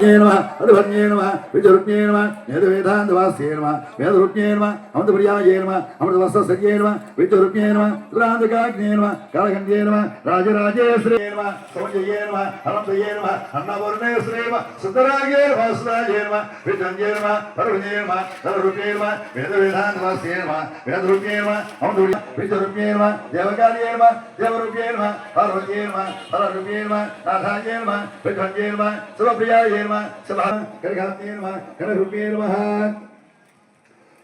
అమృతవర్ణ్యే నమ అరుభర్ణ్యే నమ విజరుణ్యే నమ వేదవేదాంతవాస్యే నమ వేదరుణ్యే నమ అమృతప్రియాయే నమ అమృతవస్త్రసర్యే నమ విద్యురుణ్యే నమ దురాంధకాగ్నే నమ కాళగంధ్యే నమ రాజరాజేశ్వరే నమ సౌజయే నమ అనంతయే నమ అన్నపూర్ణేశ్వరే నమ సుతరాగే నమ సురాజే నమ విజంజే నమ పరుణ్యే నమ తలరుణ్యే నమ వేదవేదాంతవాస్యే నమ వేదరుణ్యే నమ అమృత విద్యురుణ్యే నమ దేవకార్యే నమ దేవరుణ్యే నమ పార్వత్యే నమ పరరుణ్యే నమ నాథాయే నమ విజంజే నమ శివప్రియాయే నమ శివ కరగాత్యే నమ కరరుణ్యే నమ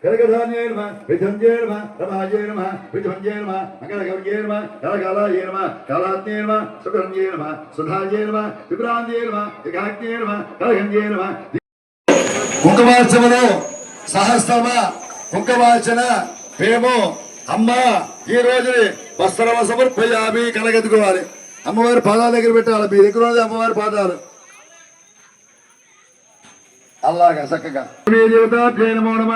కనకధాన్యే నమ విధంజే నమ రమాజే నమ విధంజే నమ మంగళగౌర్యే నమ కలకాలాయే నమ కాలాత్యే నమ సుకర్ణ్యే నమ సుధాజే నమ విభ్రాంజే నమ విఘాగ్నే నమ కలగంజే నమ కుంకుమార్చనలో సహస్రమ కుంకుమార్చన పేము అమ్మ ఈ రోజు వస్త్రమ సమర్పయామి కలగెత్తుకోవాలి అమ్మవారి పాదాల దగ్గర పెట్టాలి మీ దగ్గర ఉన్నది అమ్మవారి పాదాలు. అలాగా చక్కగా. దేవతాభ్యే నమో నమ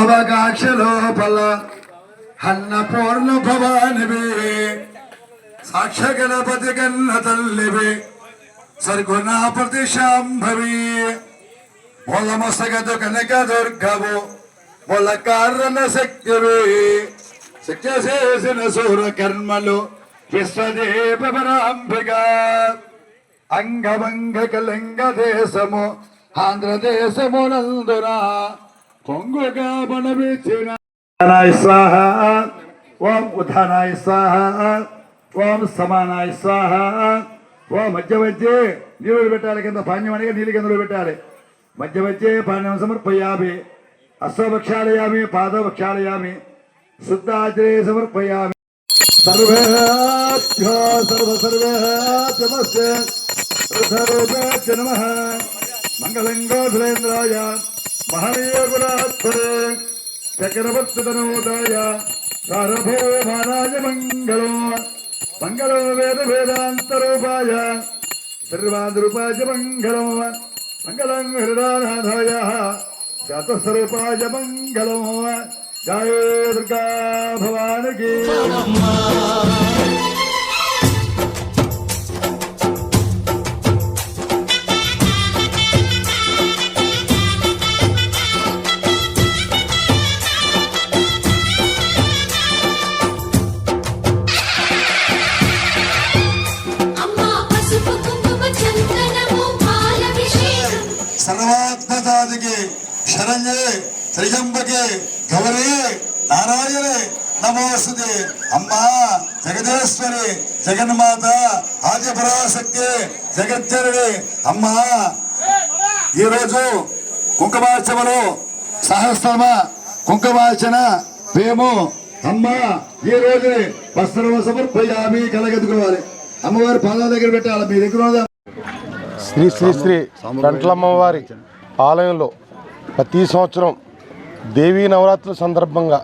అమవకాక్షలోపల భవానివే సాక్ష గణపతి కన్న తల్లివే సర్గుణ ప్రతిశాంభవి మొలమసగదు కనక దుర్గవు మొల కారణ శక్తివే శక్తి చేసిన సూర కర్మలు విశ్వదేవ పరాంబిగా అంగవంగ కలంగ దేశము ఆంధ్రదేశము నందున పొంగుగా బణవిచ్చిన స్వాహ ఓం ఉత్థానాయ స్వాహ ఓం సమానాయ స్వాహ ఓం మధ్య మధ్య నీళ్ళు పెట్టాలి కింద పాణ్యం అనగా నీళ్ళు కిందలు పెట్టాలి. మధ్య మధ్య పాణ్యం సమర్పయామి అశ్వభక్షాలయామి పాదభక్షాలయామి శుద్ధాచరే సమర్పయామి సర్వేభ్యో సర్వసర్వేభ్యమస్తే సర్వేభ్య నమ మంగళం గోధులేంద్రాయ మహనీయగురాత్మరే చక్రవర్తితనోదాయ సారభూమానాయ మంగళం మంగళం వేద వేదాంతరూపాయ సర్వాదరూపాయ మంగళం మంగళం హృదానాథాయ శాతస్వరూపాయ మంగళం జయ దుర్గా భవానికి సర్వాత్మజాతికి శరణ్యే. త్రిజంబకే గౌరీ నారాయణే నమోస్తుతే. అమ్మా జగదేశ్వరి జగన్మాత ఆదిపరాశక్తి జగజ్జనని. అమ్మా ఈరోజు కుంకుమార్చనలో సహస్రమ కుంకుమార్చన మేము. అమ్మ ఈ రోజు వస్త్రము సమర్పయామి కలగెత్తుకోవాలి అమ్మవారి పాదాల దగ్గర పెట్టాలి మీ దగ్గర? శ్రీ శ్రీ శ్రీ కంట్లమ్మవారి ఆలయంలో ప్రతి సంవత్సరం దేవీ నవరాత్రుల సందర్భంగా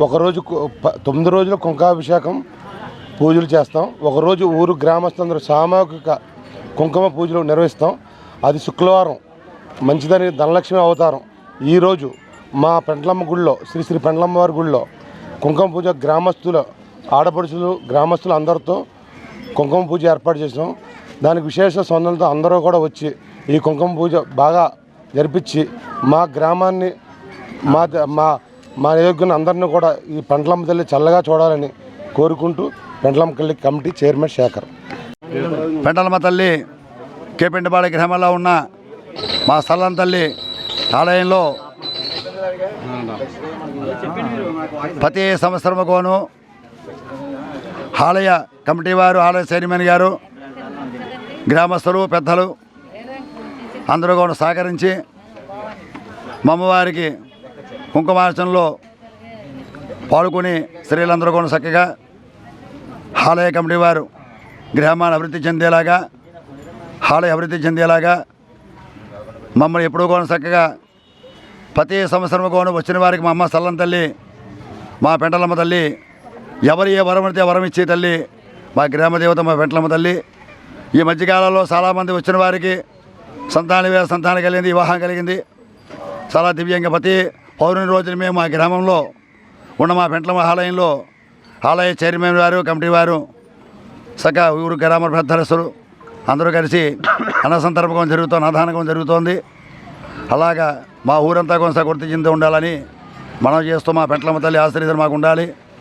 ఒకరోజు తొమ్మిది రోజులు కుంకాభిషేకం పూజలు చేస్తాం. ఒకరోజు ఊరు గ్రామస్తులందరూ సామూహిక కుంకుమ పూజలు నిర్వహిస్తాం. అది శుక్రవారం. మంచిదని ధనలక్ష్మి అవతారం. ఈరోజు మా పెండ్లమ్మ గుడిలో శ్రీ శ్రీ పెండ్లమ్మ వారి గుడిలో కుంకుమ పూజ గ్రామస్తుల ఆడపడుచులు గ్రామస్తులు అందరితో కుంకుమ పూజ ఏర్పాటు చేసాం దానికి విశేష సొందలతో అందరూ కూడా వచ్చి ఈ కుంకుమ పూజ బాగా జరిపించి మా గ్రామాన్ని మా మా మా నియోజకవర్గం అందరినీ కూడా ఈ పెండ్లమ్మ తల్లి చల్లగా చూడాలని కోరుకుంటూ పెండ్లమ్మ తల్లి కమిటీ చైర్మన్ శేఖర్. పెండలమ్మ తల్లి కేపిండపాడి గ్రామంలో ఉన్న మా స్థలం తల్లి ఆలయంలో ప్రతి సంవత్సరముకోను ఆలయ కమిటీ వారు ఆలయ చైర్మన్ గారు గ్రామస్తులు పెద్దలు అందరూ కూడా సహకరించి మా అమ్మవారికి కుంకుమార్చనలో పాల్గొని స్త్రీలందరూ కూడా చక్కగా ఆలయ కమిటీ వారు గ్రామాన్ని అభివృద్ధి చెందేలాగా ఆలయ అభివృద్ధి చెందేలాగా మమ్మల్ని ఎప్పుడూ కూడా చక్కగా ప్రతి సంవత్సరం కూడా వచ్చిన వారికి మా అమ్మ సల్లం తల్లి మా పెంటలమ్మ తల్లి ఎవరు ఏ వరం అయితే వరం ఇచ్చే తల్లి మా గ్రామదేవత మా పెంటలమ్మ తల్లి. ఈ మధ్యకాలంలో చాలామంది వచ్చిన వారికి సంతాన సంతానం కలిగింది వివాహం కలిగింది. చాలా దివ్యంగా ప్రతి పౌర్ణమి రోజున మేము మా గ్రామంలో ఉన్న మా పెంట్లమ్మ ఆలయంలో ఆలయ చైర్మన్ వారు కమిటీ వారు సక ఊరు గ్రామ పెద్దరసులు అందరూ కలిసి అన్న సందర్భం జరుగుతోంది అన్నదానకం జరుగుతోంది. అలాగా మా ఊరంతా కొంత గుర్తు చెంది ఉండాలని మనం చేస్తూ మా పెంట్లమ్మ తల్లి ఆశ్రయితలు మాకు ఉండాలి.